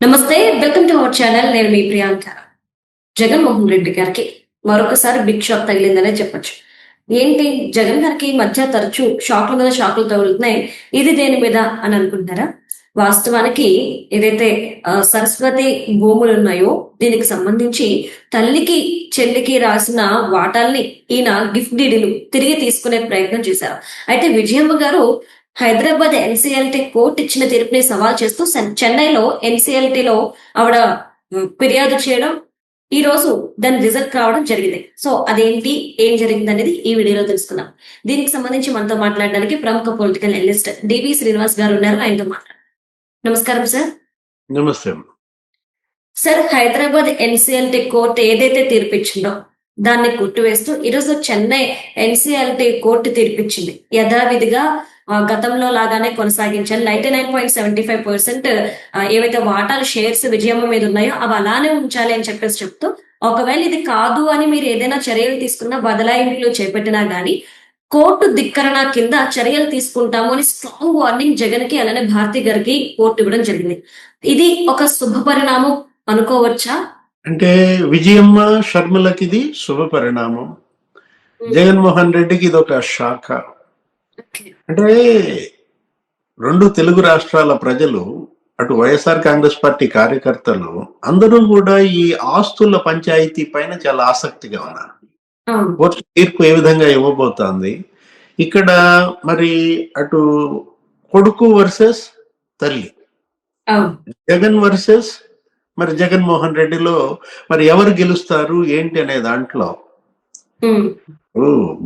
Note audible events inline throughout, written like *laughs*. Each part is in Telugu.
నమస్తే వెల్కమ్ టు అవర్ ఛానల్. నేను మీ ప్రియాంక. జగన్మోహన్ రెడ్డి గారికి మరొకసారి బిగ్ షాక్ తగిలిందనే చెప్పొచ్చు. ఏంటి? జగన్ గారికి మధ్య తరచూ షాక్ల మీద షాకులు తగులుతున్నాయి. ఇది దేని మీద అని అనుకుంటున్నారా? వాస్తవానికి ఏదైతే సరస్వతి భూములు ఉన్నాయో దీనికి సంబంధించి తల్లికి చెల్లికి రాసిన వాటాల్ని ఈయన గిఫ్ట్ డీడీలు తిరిగి తీసుకునే ప్రయత్నం చేశారు. అయితే విజయమ్మ గారు హైదరాబాద్ ఎన్సీఎల్టీ కోర్టు ఇచ్చిన తీర్పుని సవాల్ చేస్తూ చెన్నైలో ఎన్సీఎల్టీ లో ఆవిడ ఫిర్యాదు చేయడం ఈ రోజు దాని రిజల్ట్ రావడం జరిగింది. సో అదేంటి ఏం జరిగింది అనేది ఈ వీడియోలో తెలుసుకుందాం. దీనికి సంబంధించి మనతో మాట్లాడడానికి ప్రముఖ పొలిటికల్ అనలిస్ట్ డివి శ్రీనివాస్ గారు ఉన్నారు. ఆయనతో మాట్లాడారు నమస్కారం సార్. నమస్తే. సార్ హైదరాబాద్ ఎన్సీఎల్టీ కోర్టు ఏదైతే తీర్పిచ్చిందో దాన్ని కొట్టివేస్తూ ఈరోజు చెన్నై ఎన్సీఎల్టీ కోర్టు తీర్పిచ్చింది. యథావిధిగా గతంలో లాగానే కొనసాగించాలి ninety nine point seventy five percent ఏవైతే వాటాలు షేర్స్ విజయమ్మ మీద ఉన్నాయో అవి అలానే ఉంచాలి అని చెప్పేసి చెప్తూ ఒకవేళ ఇది కాదు అని మీరు ఏదైనా చర్యలు తీసుకున్నా బదలాయింపులు చేపట్టినా గానీ కోర్టు ధిక్కరణ కింద చర్యలు తీసుకుంటాము అని స్ట్రాంగ్ వార్నింగ్ జగన్కి అలానే భారతి గారికి కోర్టు ఇవ్వడం జరిగింది. ఇది ఒక శుభ పరిణామం అనుకోవచ్చా? అంటే విజయమ్మ షర్మిలకి ఇది శుభ పరిణామం. జగన్మోహన్ రెడ్డికి ఇది ఒక శాఖ అంటే రెండు తెలుగు రాష్ట్రాల ప్రజలు అటు వైఎస్ఆర్ కాంగ్రెస్ పార్టీ కార్యకర్తలు అందరూ కూడా ఈ ఆస్తుల పంచాయతీ పైన చాలా ఆసక్తిగా ఉన్నారు. కోర్టు తీర్పు ఏ విధంగా ఇవ్వబోతోంది? ఇక్కడ మరి అటు కొడుకు వర్సెస్ తల్లి. జగన్ వర్సెస్ మరి జగన్మోహన్ రెడ్డిలో మరి ఎవరు గెలుస్తారు ఏంటి అనే దాంట్లో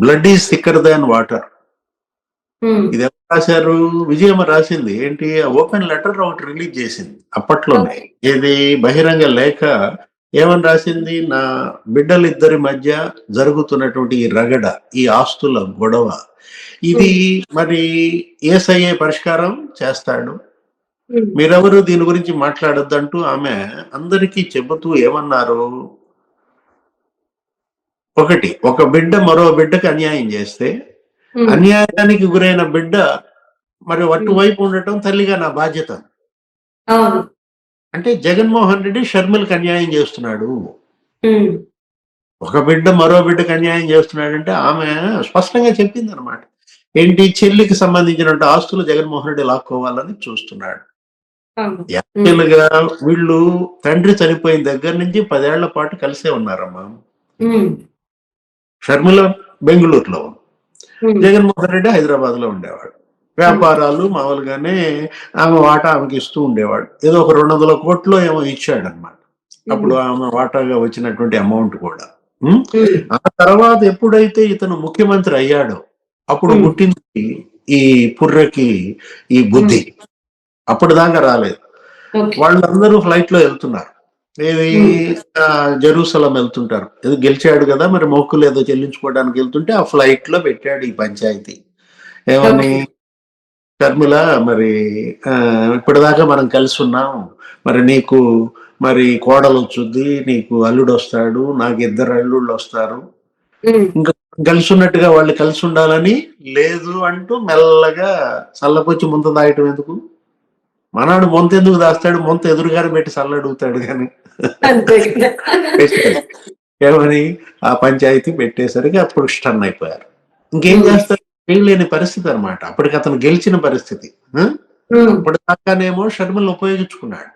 blood is thicker than water ఇది ఎవరు రాశారు? విజయమ్మ రాసింది ఏంటి? ఓపెన్ లెటర్ ఒకటి రిలీజ్ చేసింది అప్పట్లోనే. ఇది బహిరంగ లేఖ. ఏమని రాసింది? నా బిడ్డలిద్దరి మధ్య జరుగుతున్నటువంటి ఈ రగడ ఈ ఆస్తుల గొడవ. ఇది మరి ఏసయ్యే పరిష్కారం చేస్తాడు. ఉమ్, మీరెవరు దీని గురించి మాట్లాడొద్దంటూ ఆమె అందరికీ చెబుతూ ఏమన్నారు? ఒకటి ఒక బిడ్డ మరో బిడ్డకి అన్యాయం చేస్తే అన్యాయానికి గురైన బిడ్డ మరి అటువైపు ఉండటం తల్లిగా నా బాధ్యత. అంటే జగన్మోహన్ రెడ్డి షర్మిలకు అన్యాయం చేస్తున్నాడు. ఒక బిడ్డ మరో బిడ్డకి అన్యాయం చేస్తున్నాడంటే ఆమె స్పష్టంగా చెప్పింది అనమాట ఏంటి? చెల్లికి సంబంధించినటువంటి ఆస్తులు జగన్మోహన్ రెడ్డి లాక్కోవాలని చూస్తున్నాడు. యాక్చువల్గా వీళ్ళు తండ్రి చనిపోయిన దగ్గర నుంచి పదేళ్ళ పాటు కలిసే ఉన్నారమ్మా. షర్మిల బెంగళూరులో. జగన్మోహన్ రెడ్డి హైదరాబాద్లో ఉండేవాడు. వ్యాపారాలు మామూలుగానే ఆమె వాటా ఆమెకి ఇస్తూ ఉండేవాడు. ఏదో ఒక రెండు వందల కోట్లు ఏమో ఇచ్చాడు అనమాట అప్పుడు ఆమె వాటాగా వచ్చినటువంటి అమౌంట్ కూడా. ఆ తర్వాత ఎప్పుడైతే ఇతను ముఖ్యమంత్రి అయ్యాడో అప్పుడు. పుట్టింది ఈ పుర్రకి ఈ బుద్ధి. అప్పుడు దాకా రాలేదు. వాళ్ళందరూ ఫ్లైట్లో వెళ్తున్నారు. ఏది? జెరూసలం వెళ్తుంటారు. ఏదో గెలిచాడు కదా మరి మొక్కులు ఏదో చెల్లించుకోవడానికి వెళ్తుంటే ఆ ఫ్లైట్లో పెట్టాడు ఈ పంచాయతీ. ఏమని? షర్మిల మరి ఇప్పటిదాకా మనం కలిసి ఉన్నాం. మరి నీకు మరి కోడలు వచ్చుద్ది నీకు అల్లుడు వస్తాడు నాకు ఇద్దరు అల్లుళ్ళు వస్తారు. ఇంకా కలిసి ఉన్నట్టుగా వాళ్ళు కలిసి ఉండాలని లేదు అంటూ మెల్లగా చల్లకొచ్చి ముంత దాయటం ఎందుకు? మనాడు మొంత ఎందుకు దాస్తాడు? మొంత ఎదురుగానే పెట్టి చల్లడుగుతాడు కానీ. ఏమని? ఆ పంచాయతీ పెట్టేసరికి అప్పుడు స్టన్ అయిపోయారు. ఇంకేం. చేస్తారు? చేయలేని పరిస్థితి అన్నమాట. అప్పటికి అతను గెలిచిన పరిస్థితి. అప్పుడు దాకానేమో షర్మిలను ఉపయోగించుకున్నాడు.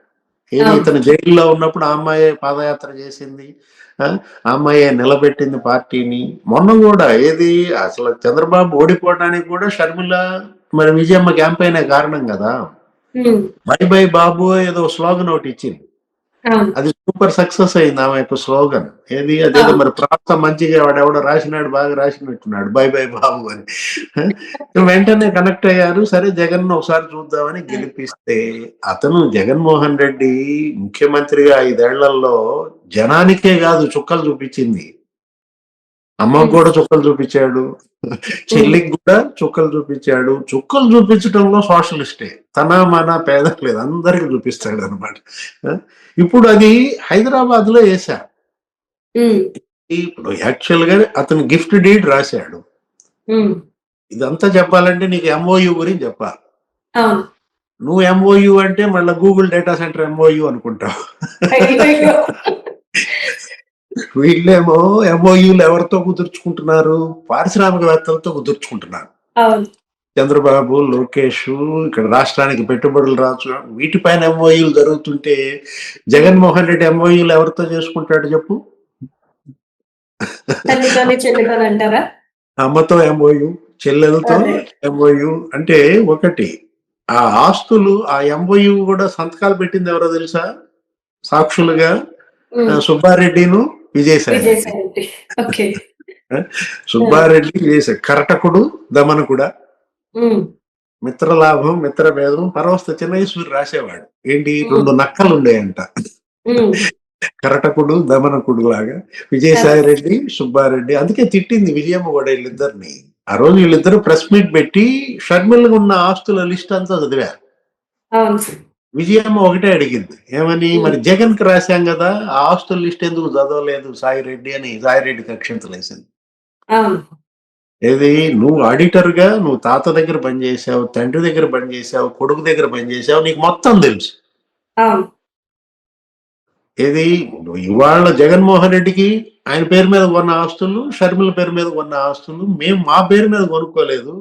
ఏది. ఇతను జైల్లో ఉన్నప్పుడు ఆ అమ్మాయి పాదయాత్ర చేసింది. ఆ అమ్మాయి నిలబెట్టింది పార్టీని. మొన్న కూడా ఏది? అసలు చంద్రబాబు ఓడిపోవడానికి కూడా షర్మిల మరి విజయమ్మ క్యాంపెయిన్ కారణం కదా. బై బై బాబు ఏదో స్లోగన్ ఒకటి ఇచ్చింది. అవును అది సూపర్ సక్సెస్ అయింది ఆమె యొక్క స్లోగన్ ఏది? అదేదో మరి ప్రాప్త మంచిగా వాడు ఎవడో రాసినాడు బాగా రాసినట్టున్నాడు. బై బై బాబు అని. *laughs* వెంటనే కనెక్ట్ అయ్యారు. సరే జగన్ ఒకసారి చూద్దామని గెలిపిస్తే అతను జగన్మోహన్ రెడ్డి ముఖ్యమంత్రిగా ఐదేళ్ళలో జనానికే కాదు చుక్కలు చూపించింది. అమ్మకు కూడా చుక్కలు చూపించాడు చెల్లికి కూడా చుక్కలు చూపించాడు. చుక్కలు చూపించడంలో సోషలిస్టే. తన మన పేద లేదు అందరికి చూపిస్తాడు అనమాట ఇప్పుడు అది హైదరాబాద్లో ఉమ్, ఇప్పుడు యాక్చువల్గా అతను గిఫ్ట్ డీడ్ రాశాడు. ఇదంతా చెప్పాలంటే నీకు ఎంఓయు గురించి చెప్పాలి. నువ్వు ఎంఓయు అంటే మళ్ళీ గూగుల్ డేటా సెంటర్ ఎంఓయు అనుకుంటావు. వీళ్ళేమో ఎంఓయూలు ఎవరితో కుదుర్చుకుంటున్నారు? పారిశ్రామికవేత్తలతో కుదుర్చుకుంటున్నారు. చంద్రబాబు లోకేష్ ఇక్కడ రాష్ట్రానికి పెట్టుబడులు రావచ్చు వీటిపైన ఎంఓయూలు జరుగుతుంటే జగన్మోహన్ రెడ్డి ఎంఓయూలు ఎవరితో చేసుకుంటాడు చెప్పు? అమ్మతో ఎంఓయు చెల్లెలతో. ఎంఓయు అంటే ఒకటి ఆ ఆస్తులు ఆ ఎంఓయు కూడా సంతకాలు పెట్టింది ఎవరో తెలుసా? సాక్షులుగా సుబ్బారెడ్డిను విజయసాయి. ఓకే. సుబ్బారెడ్డి విజయసాయి. కరటకుడు దమనకుడా. మిత్రలాభం మిత్రభేదం పరవస్త చిన్నయ్యసూరి రాసేవాడు. ఏంటి? రెండు నక్కలు ఉండేయంట. కరటకుడు దమనకుడు లాగా. విజయసాయి రెడ్డి సుబ్బారెడ్డి. అందుకే తిట్టింది విజయమ్మ కూడా వీళ్ళిద్దరిని. ఆ రోజు వీళ్ళిద్దరు ప్రెస్ మీట్ పెట్టి షర్మిలకు ఉన్న ఆస్తుల లిస్ట్ అంతా చదివారు. విజయమ్మ ఒకటే అడిగింది. ఏమని? మరి జగన్కి రాశాం కదా ఆ ఆస్తుల లిస్ట్ ఎందుకు చదవలేదు సాయి రెడ్డి అని సాయి రెడ్డి కక్షించలేసింది అవును. ఏది? నువ్వు ఆడిటర్గా నువ్వు తాత దగ్గర పనిచేసావు తండ్రి దగ్గర పనిచేసావు కొడుకు దగ్గర పనిచేసావు నీకు మొత్తం తెలుసు. ఏది? ఇవాళ జగన్మోహన్ రెడ్డికి ఆయన పేరు మీద కొన్న ఆస్తులు షర్మిల పేరు మీద కొన్న ఆస్తులు మేము మా పేరు మీద కొనుక్కోలేదు.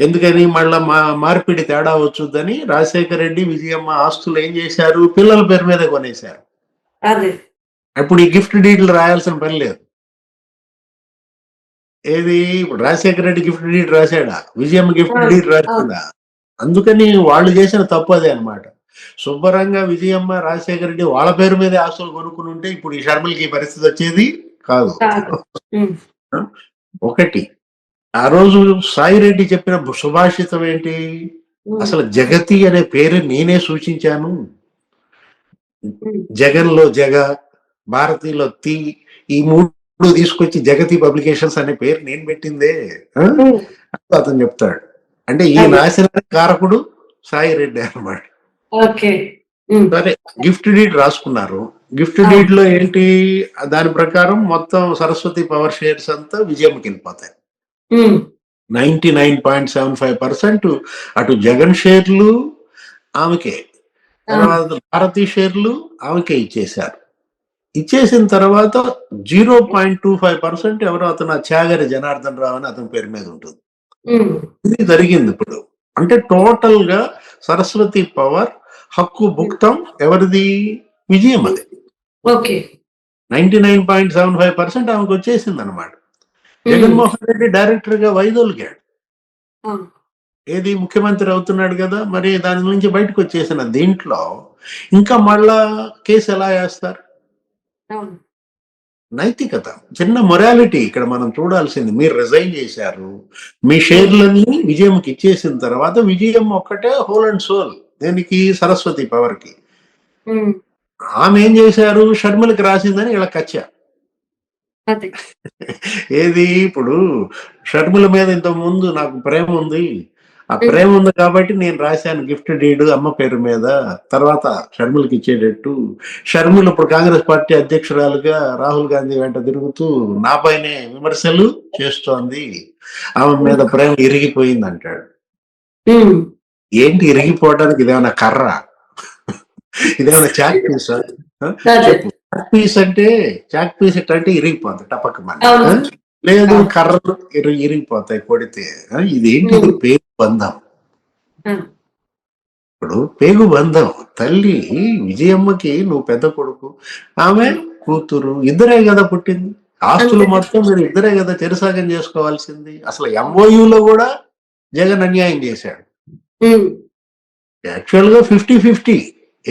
ఎందుకని మళ్ళా మా మార్పిడి తేడా వచ్చుద్దని రాజశేఖర రెడ్డి విజయమ్మ ఆస్తులు ఏం చేశారు? పిల్లల పేరు మీద కొనేశారు. అప్పుడు ఈ గిఫ్ట్ డీడ్లు రాయాల్సిన పని లేదు. ఏది? ఇప్పుడు రాజశేఖర రెడ్డి గిఫ్ట్ డీడ్ రాశాడా? విజయమ్మ గిఫ్ట్ డీడ్ రాసిందా? అందుకని వాళ్ళు చేసిన తప్పు అదే అనమాట శుభ్రంగా విజయమ్మ రాజశేఖర రెడ్డి వాళ్ళ పేరు మీద ఆస్తులు కొనుక్కుని ఉంటే ఇప్పుడు ఈ షర్మిలకి పరిస్థితి వచ్చేది కాదు. *laughs* ఒకటి. ఆ రోజు సాయి రెడ్డి చెప్పిన సుభాషితం ఏంటి. అసలు జగతి అనే పేరు నేనే సూచించాను ఉమ్. జగన్లో జగ భారతిలో తి ఈ మూడు తీసుకొచ్చి జగతి పబ్లికేషన్స్ అనే పేరు నేను పెట్టిందే. అతను చెప్తాడు అంటే ఈ. నాశన కారకుడు సాయి రెడ్డి ఉమ్. సరే గిఫ్ట్ డీడ్ రాసుకున్నారు గిఫ్ట్. డీడ్లో ఏంటి దాని ప్రకారం మొత్తం సరస్వతి పవర్ షేర్స్ అంతా విజయంకి వెళ్ళిపోతాయి. Ninety nine point seven five percent అటు జగన్ షేర్లు ఆమెకే. తర్వాత భారతీ షేర్లు ఆమెకే ఇచ్చేశారు. ఇచ్చేసిన తర్వాత zero point two five percent ఎవరో అతను త్యాగరి జనార్దన్ రావు అని అతని పేరు మీద ఉంటుంది. ఉమ్. ఇది జరిగింది ఇప్పుడు. అంటే టోటల్గా సరస్వతి పవర్ హక్కు భుక్తం ఎవరిది? విజయం అది okay ninety nine point seven five percent ఆమెకు వచ్చేసింది అనమాట. జగన్మోహన్ రెడ్డి డైరెక్టర్గా వైదొలిగాడు. ఏది ముఖ్యమంత్రి అవుతున్నాడు కదా మరి దాని నుంచి బయటకు వచ్చేసిన దీంట్లో ఇంకా మళ్ళా కేసు ఎలా వేస్తారు. నైతికత చిన్న మొరాలిటీ ఇక్కడ మనం చూడాల్సింది. మీరు రిజైన్ చేశారు మీ షేర్లని విజయంకి ఇచ్చేసిన తర్వాత విజయం ఒక్కటే హోల్ అండ్ సోల్ దేనికి? సరస్వతి పవర్కి. ఆమె ఏం చేశారు? షర్మిలకి రాసిందని ఇలా కచ్చా. అదే ఏది? ఇప్పుడు షర్మిల మీద ఇంత ముందు నాకు ప్రేమ ఉంది. ఆ ప్రేమ ఉంది కాబట్టి నేను రాశాను గిఫ్ట్ డీడ్ అమ్మ పేరు మీద. తర్వాత షర్మిలకి ఇచ్చేటట్టు షర్మిల ఇప్పుడు కాంగ్రెస్ పార్టీ అధ్యక్షురాలుగా రాహుల్ గాంధీ వెంట తిరుగుతూ నాపైనే విమర్శలు చేస్తోంది. ఆమె మీద ప్రేమ ఇరిగిపోయింది అంటాడు. ఏంటి ఇరిగిపోవడానికి ఇదేమన్నా కర్ర? ఇదేమన్నా *laughs* చాక్ అదే. చాక్ పీస్ అంటే చాక్ పీస్ అంటే ఇరిగిపోతుంది టపక్ అవును. లేదు. కర్రలు ఇరి ఇరిగిపోతాయి కొడితే ఇదేంటి. పేగు బంధం. ఇప్పుడు పేగు బంధం తల్లి విజయమ్మకి నువ్వు పెద్ద కొడుకు ఆమె కూతురు ఇద్దరే కదా పుట్టింది ఆస్తులు. మొత్తం మీరు ఇద్దరే కదా చెరుసాగం చేసుకోవాల్సింది అసలు MOU లో కూడా జగన్ అన్యాయం చేశాడు. యాక్చువల్గా ఫిఫ్టీ ఫిఫ్టీ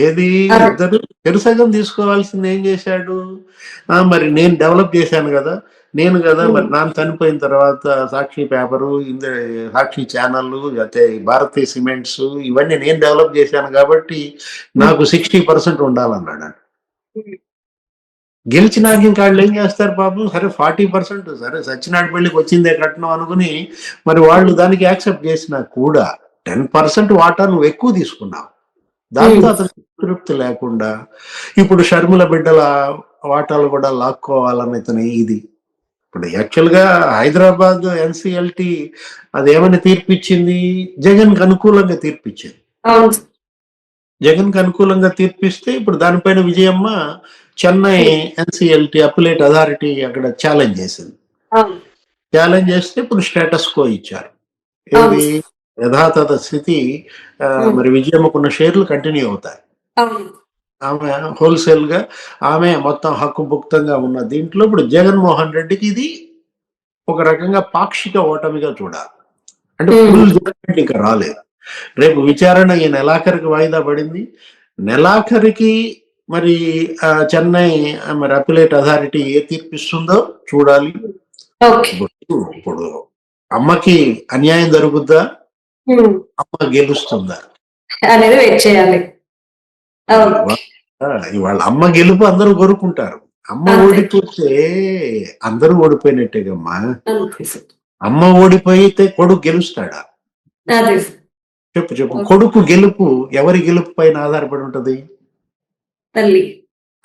ఏది. ఇద్దరు చెరుసగం తీసుకోవాల్సింది ఏం చేశాడు ఆ, మరి నేను డెవలప్ చేశాను కదా నేను కదా. మరి నాన్న చనిపోయిన తర్వాత సాక్షి పేపరు ఇంద సాక్షి ఛానల్ అయితే భారతీయ సిమెంట్స్ ఇవన్నీ నేను డెవలప్ చేశాను కాబట్టి నాకు సిక్స్టీ పర్సెంట్ ఉండాలన్నాడు. గెలిచినాక ఇంకా వాళ్ళు ఏం చేస్తారు పాపం సరే ఫార్టీ పర్సెంట్ సరే సచ్చినాడు పెళ్ళికి వచ్చిందే కట్నం అనుకుని మరి వాళ్ళు దానికి యాక్సెప్ట్ చేసినా కూడా టెన్ పర్సెంట్ వాటా నువ్వు ఎక్కువ తీసుకున్నావు దాంతో. అతనికి తృప్తి లేకుండా ఇప్పుడు షర్మిల బిడ్డల వాటాలు కూడా లాక్కోవాలని ఇతని ఇది. ఇప్పుడు యాక్చువల్గా హైదరాబాద్ ఎన్సిఎల్టి అదేమని తీర్పిచ్చింది? జగన్కి అనుకూలంగా తీర్పిచ్చింది. జగన్కి అనుకూలంగా తీర్పిస్తే ఇప్పుడు దానిపైన Vijayamma Chennai NCLT appellate authority అక్కడ ఛాలెంజ్ చేసింది. ఛాలెంజ్ చేస్తే ఇప్పుడు స్టేటస్ కో ఇచ్చారు. ఏది? యథాతథ స్థితి. మరి విజయమ్మకున్న షేర్లు కంటిన్యూ అవుతాయి. ఆమె హోల్సేల్గా ఆమె మొత్తం హక్కు భుక్తంగా ఉన్న దీంట్లో ఇప్పుడు జగన్మోహన్ రెడ్డికి ఇది ఒక రకంగా పాక్షిక ఓటమిగా చూడాలి. అంటే. ఫుల్ జడ్జిమెంట్ ఇంకా రాలేదు. రేపు విచారణ ఈ నెలాఖరికి వాయిదా పడింది. నెలాఖరికి మరి ఆ, చెన్నై మరి అపిలేట్ అథారిటీ ఏ తీర్పిస్తుందో చూడాలి. ఇప్పుడు అమ్మకి అన్యాయం జరుగుద్దా. అమ్మ గెలుస్తుందా? అనేది వెయిట్ చేయాలి. ఇవాళ అమ్మ గెలుపు అందరూ కోరుకుంటారు. అమ్మ. ఓడిపోతే అందరూ ఓడిపోయినట్టేగమ్మా. అమ్మ ఓడిపోయితే కొడుకు గెలుస్తాడా. చెప్పు చెప్పు. కొడుకు గెలుపు ఎవరి గెలుపు పైన ఆధారపడి ఉంటది? తల్లి.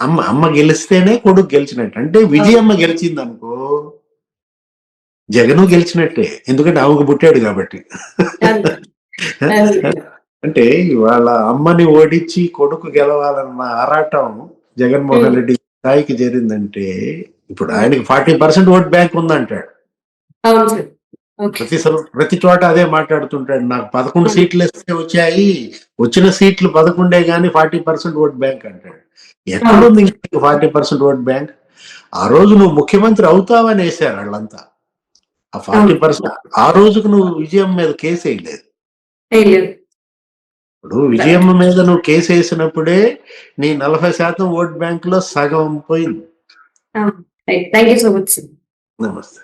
అమ్మ అమ్మ గెలిస్తేనే కొడుకు గెలిచినట్టు. అంటే విజయమ్మ గెలిచింది అనుకో జగను గెలిచినట్టే. ఎందుకంటే ఆమెకు పుట్టాడు కాబట్టి. అంటే ఇవాళ అమ్మని ఓడించి కొడుకు గెలవాలన్న ఆరాటం జగన్మోహన్. రెడ్డి స్థాయికి చేరిందంటే ఇప్పుడు ఆయనకి ఫార్టీ పర్సెంట్ ఓట్ బ్యాంక్ ఉందంటాడు. ప్రతి ప్రతి చోట అదే మాట్లాడుతుంటాడు. నాకు పదకొండు. సీట్లు ఇస్తే వచ్చాయి. వచ్చిన సీట్లు పదకొండే గానీ ఫార్టీ పర్సెంట్ ఓట్ బ్యాంక్ అంటాడు. ఎక్కడుంది ఫార్టీ పర్సెంట్ ఓట్ బ్యాంక్? ఆ రోజు నువ్వు ముఖ్యమంత్రి అవుతావని వేశారు వాళ్ళంతా. ఆ ఫార్టీ పర్సెంట్. ఆ రోజుకు నువ్వు విజయం మీద కేసు వేయలేదు. ఇప్పుడు విజయమ్మ మీద నువ్వు కేసు వేసినప్పుడే నీ నలభై శాతం ఓట్ బ్యాంక్లో సగం పోయింది. నమస్తే.